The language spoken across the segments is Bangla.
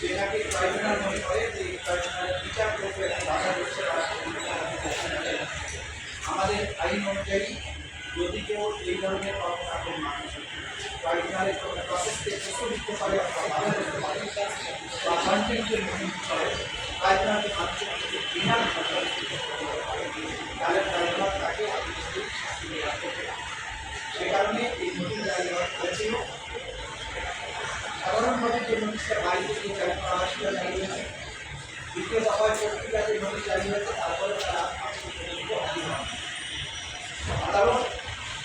যেটাকে ট্রাইব্যুনাল মনে করে যে এই ট্রাইব্যুনালের বিচার করবে বাধা দেয়। আমাদের আইন অনুযায়ী যদি কেউ এই ধরনের কর্মকাণ্ডের মাধ্যমে ট্রাইব্যুনালের কোনো প্রসেসকে বাধা করতে পারে বা দ্বিতীয় দফায় পত্রিকাতে নোটিশ জারি হয়েছে তারপরে তারা আদালত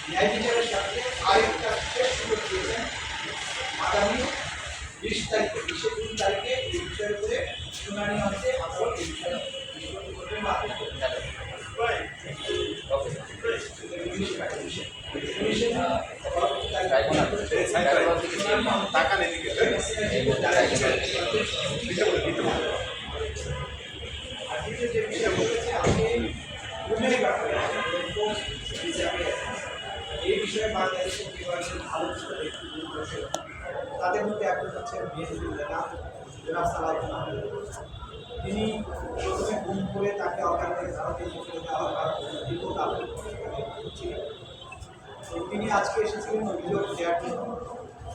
ন্যায় বিচারের সাথে আরেকটা শেষ সুযোগ দিয়েছেন আগামী বিশ তারিখে বিশে জুন তারিখে এই বিষয়ের উপরে শুনানি হচ্ছে আদালত এই বিষয়ে নিষ্পত্তি করবেন বা আপিল করবেন টাকা এই বিষয়ে বাংলাদেশের নির্বাচন রয়েছে। তাদের মধ্যে একজন হচ্ছেন জনাব আহমেদ তিনি প্রথমে গুম করে তাকে অকারণে ভারতে চলে যাওয়ার কারণ ছিলেন তিনি আজকে এসেছিলেন অভিযোগ দেওয়ার জন্য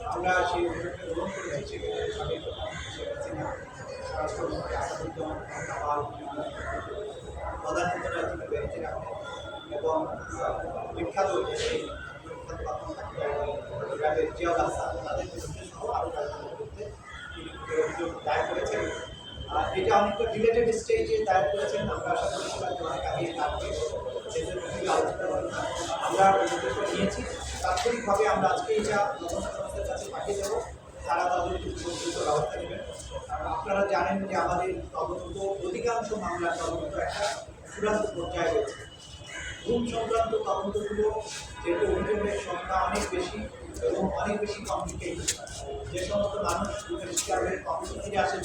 আমরা সেই অভিযোগটা গ্রহণ করেছি সেখানে সাবেক শেখ প্রধানমন্ত্রী রাখেন এবং বিখ্যাত তাদের সহ আরও আর এটা অনেকটা রিলেটেড স্টেজে দায়ের করেছেন আমরা আশা আমরা নিয়েছি তাৎক্ষণিকভাবে আমরা আজকে এটা তদন্ত সংস্থার পাঠিয়ে দেবো তারা তাদের উপযুক্ত ব্যবস্থা নেবেন। আপনারা জানেন যে আমাদের তদন্ত অধিকাংশ মামলার তদন্ত একটা চূড়ান্ত পর্যায়ে রয়েছে। ঘুম সংক্রান্ত তদন্তগুলো যেহেতু অভিযোগের সংখ্যা অনেক বেশি এবং অনেক বেশি কমপ্লিকেটেড যে সমস্ত মানুষ ঘুমের শিকারের কমিটি আসেন,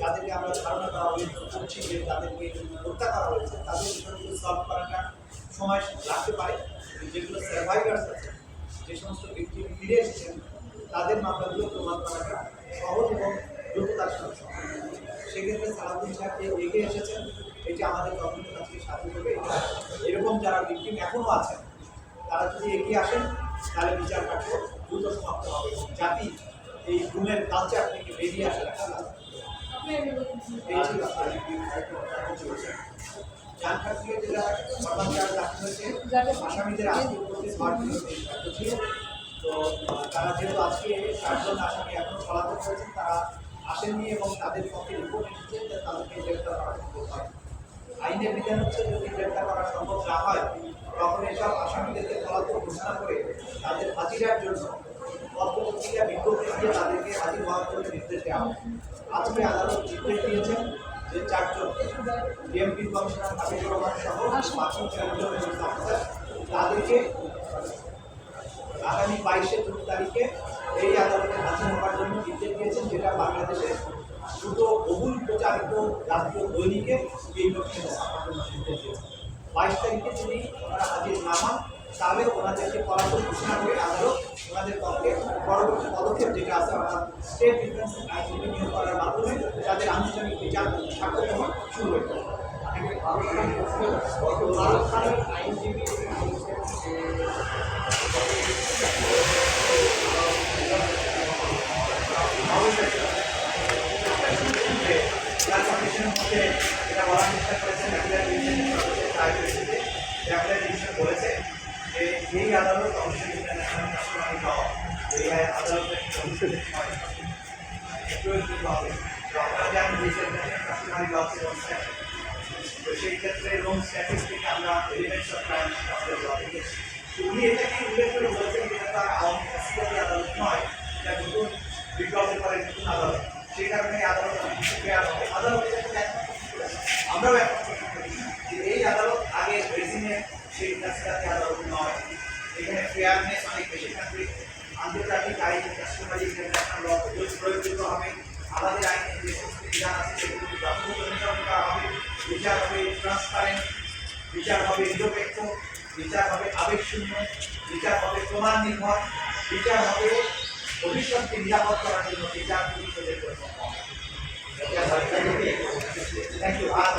যাদেরকে আমরা ধারণা করা হয়েছে যে তাদেরকে হত্যা করা হয়েছে, তাদের বিষয়গুলো সলভ করাটা সময় লাগতে পারে। যেগুলো সার্ভাইভার্স আছে যে সমস্ত ব্যক্তি ফিরে এসেছেন, তাদের মামলাগুলো প্রমাণ করাটা সহজ এবং দ্রুততার সাথে সম্ভব। সেক্ষেত্রে সারাদিন সাহেব এগিয়ে এসেছেন, এটি আমাদের তদন্ত কাজকে দেবে। এটা এরকম যারা ভিকটিম এখনও আছেন, তারা যদি এগিয়ে আসেন, তাহলে বিচার কার্য দ্রুত সমাপ্ত হবে। জাতি, এই ঘুমের কালচার থেকে বেরিয়ে যেটা রাখা আসামিদের তো তারা যেহেতু আজকে চারজন আসামি এখন পলাতক করেছেন তারা আসেননি এবং তাদের পক্ষে রিপোর্ট যে তাদেরকে গ্রেপ্তার করা সম্ভব হয়। আইনের বিধান হচ্ছে যদি গ্রেপ্তার করা সম্ভব না হয়, তখন এসব আসামিদেরকে পলাতক ঘোষণা করে তাদের হাজিরার জন্য পত্রপত্রিকা বিজ্ঞপ্তি দিয়ে তাদেরকে হাজির হওয়ার জন্য নির্দেশ দেওয়া হয়। আজকে আদালত নির্দেশ দিয়েছেন যে চারজন ডিএমপি কমিশনার হাবিবুর রহমান সহ বাকি চারজন তাদেরকে আগামী বাইশে জুন তারিখে দৈনিকে এই লক্ষ্যে বাইশ তারিখে যদি ওনারা হাজির না হন, তাহলে ওনাদেরকে ফলাফল ঘোষণা করে আদালত ওনাদের পক্ষে পরবর্তী পদক্ষেপ যেটা আছে অর্থাৎ স্টেট ডিফেন্স আইনজীবী নিয়োগ করার মাধ্যমে তাদের আনুষ্ঠানিক বিচার হওয়া শুরু হয়ে আইনজীবী কমিশনের মধ্যে এটা বলার চেষ্টা করেছেন অ্যাপিলার ডিভিশনের সর্বোচ্চ রায় হয়েছে অ্যাপিলার ডিভিশন বলেছে যে এই আদালত অবশ্যই ইন্টারন্যাশনাল শুনানি সহ এই আদালতের হবে তো আপনারা জানেন যে কাস্টমারি লসের অনুষ্ঠান তো সেই ক্ষেত্রে লোন স্ট্যাটাস থেকে আমরা এলিমেন্টস অফ ক্রাইম সেই কারণে আদালত আমরাও একমত এই আদালত আগে রেজিমের সেই কাছাকাছি আদালত নয় এখানে ফেয়ারনেস অনেক বেশি থাকবে। আন্তর্জাতিক আইন কাস্টমারি ইন্টারন্যাশনাল ল প্রয়োজিত হবে। আমাদের আইনে যে সমস্ত বিধান আছে, সেগুলো যথাযথ করা হবে। বিচার হবে ট্রান্সপারেন্ট বিচার হবে নিরপেক্ষ, বিচার হবে আবেগশূন্য, বিচার হবে প্রমাণ নির্ভর, বিচার হবে ভবিষ্যৎকে নিরাপদ করার জন্য বিচার পুলিশের জন্য ইউ আর